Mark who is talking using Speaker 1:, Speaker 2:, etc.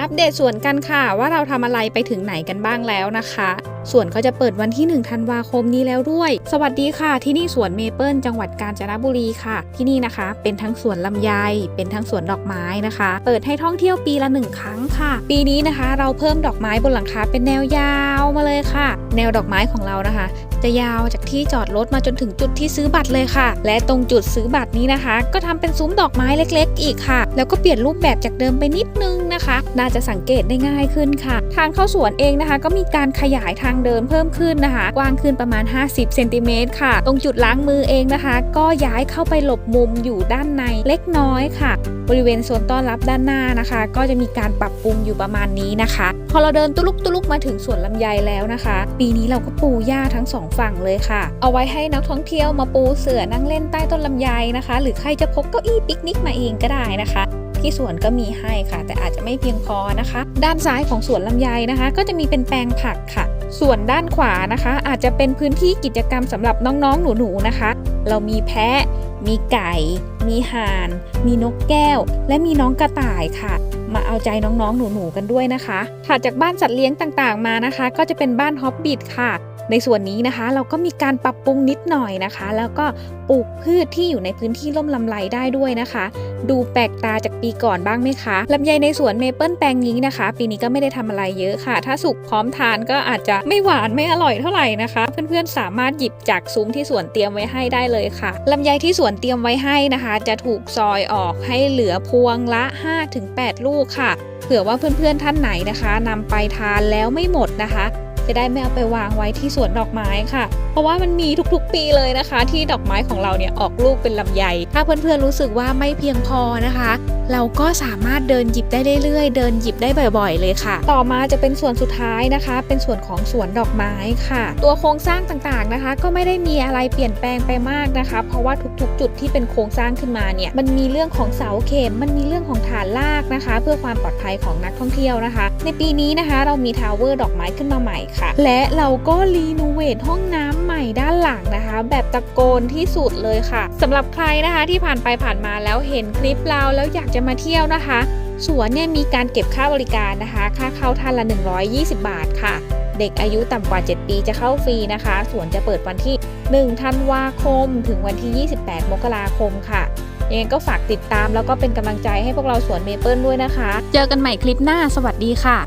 Speaker 1: อัปเดตสวนกันค่ะ ว่าเราทำอะไรไปถึงไหนกันบ้างแล้วนะคะสวนก็จะเปิดวันที่ 1 ธันวาคมนี้แล้วด้วย สวัสดีค่ะ ที่นี่สวนเมเปิลจังหวัดกาญจนบุรีค่ะ ที่นี่นะคะ เป็นทั้งสวนลำไย เป็นทั้งสวนดอกไม้นะคะ เปิดให้ท่องเที่ยวปีละหนึ่งครั้งค่ะ ปีนี้นะคะ เราเพิ่มดอกไม้บนหลังคาเป็นแนวยาวมาเลยค่ะ แนวดอกไม้ของเรานะคะ จะยาวจากที่จอดรถมาจนถึงจุดที่ซื้อบัตรเลยค่ะ และตรงจุดซื้อบัตรนี้นะคะ ก็ทำเป็นซุ้มดอกไม้เล็ก ๆ อีกค่ะ แล้วก็เปลี่ยนรูปแบบจากเดิมไปนิดนึงนะคะ น่าจะสังเกตได้ง่ายขึ้นค่ะ ทางเข้าสวนเองนะคะ ก็มีการขยายทางเดินเพิ่มขึ้นนะคะ กว้างขึ้นประมาณ 50เซนติเมตรค่ะ ตรงจุดล้างมือเองนะคะ ก็ย้ายเข้าไปหลบมุมอยู่ด้านในเล็กน้อยค่ะ บริเวณโซนต้อนรับด้านหน้านะคะ ก็จะมีการปรับปรุงอยู่ประมาณนี้นะคะ พอเราเดินตุลุกตุลุกมาถึงสวนลำไยแล้วนะคะ ปีนี้เราก็ปูหญ้าทั้งสองฝั่งเลยค่ะ เอาไว้ให้นักท่องเที่ยวมาปูเสือนั่งเล่นใต้ต้นลำไยนะคะ หรือใครจะพกเก้าอี้ปิกนิกมาเองก็ได้นะคะที่สวนก็มีให้ค่ะ แต่อาจจะไม่เพียงพอนะคะ ด้านซ้ายของสวนลำไยนะคะ ก็จะมีเป็นแปลงผักค่ะ ส่วนด้านขวานะคะ อาจจะเป็นพื้นที่กิจกรรมสำหรับน้องๆหนูๆนะคะ เรามีแพะ มีไก่ มีห่าน มีนกแก้ว และมีน้องกระต่ายค่ะ เอาใจน้องๆ หนูๆกันด้วยนะคะถัดจากบ้านสัตว์เลี้ยงต่างๆมานะคะ ก็จะเป็นบ้านฮอบบิทค่ะในส่วนนี้นะคะเราก็มีการปรับปรุงนิดหน่อยนะคะ แล้วก็ปลูกพืชที่อยู่ในพื้นที่ร่มลำไรได้ด้วยนะคะ ดูแปลกตาจากปีก่อนบ้างไหมคะลำไยในสวนเมเปิลแปลงนี้นะคะ ปีนี้ก็ไม่ได้ทำอะไรเยอะค่ะ ถ้าสุกพร้อมทานก็อาจจะไม่หวานไม่อร่อยเท่าไหร่นะคะ เพื่อนๆสามารถหยิบจากซุ้มที่สวนเตรียมไว้ให้ได้เลยค่ะลำไยที่สวนเตรียมไว้ให้นะคะ จะถูกซอยออกให้เหลือพวงละ 5-8 ลูกค่ะเผื่อว่าเพื่อนๆท่านไหนนะคะนำไปทานแล้วไม่หมดนะคะ จะได้ไม่เอาไปวางไว้ที่สวนดอกไม้ค่ะ เพราะว่ามันมีทุกๆปีเลยนะคะ ที่ดอกไม้ของเราเนี่ยออกลูกเป็นลำไย ถ้าเพื่อนๆรู้สึกว่าไม่เพียงพอนะคะ เราก็สามารถเดินหยิบได้เรื่อยๆ เดินหยิบได้บ่อย ๆ เลยค่ะ ต่อมาจะเป็นส่วนสุดท้ายนะคะ เป็นส่วนของสวนดอกไม้ค่ะ ตัวโครงสร้างต่างๆนะคะ ก็ไม่ได้มีอะไรเปลี่ยนแปลงไปมากนะคะ เพราะว่าทุกๆ จุดที่เป็นโครงสร้างขึ้นมาเนี่ยมันมีเรื่องของเสาเข็มมันมีเรื่องของฐานลากนะคะ เพื่อความปลอดภัยของนักท่องเที่ยวนะคะ ในปีนี้นะคะ เรามีทาวเวอร์ดอกไม้ขึ้นมาใหม่ค่ะค่ะ และเราก็รีโนเวทห้องน้ำใหม่ด้านหลังนะคะ แบบตะโกนที่สุดเลยค่ะสำหรับใครนะคะที่ผ่านไปผ่านมาแล้วเห็นคลิปเราแล้วอยากจะมาเที่ยวนะคะสวนเนี่ยมีการเก็บค่าบริการนะคะ ค่าเข้าท่านละ 120 บาทค่ะ เด็กอายุต่ำกว่า 7 ปีจะเข้าฟรีนะคะ สวนจะเปิดวันที่ 1 ธันวาคม ถึงวันที่ 28 มกราคมค่ะ ยังไงก็ฝากติดตามแล้วก็เป็นกำลังใจให้พวกเราสวนเมเปิลด้วยนะคะ เจอกันใหม่คลิปหน้า สวัสดีค่ะ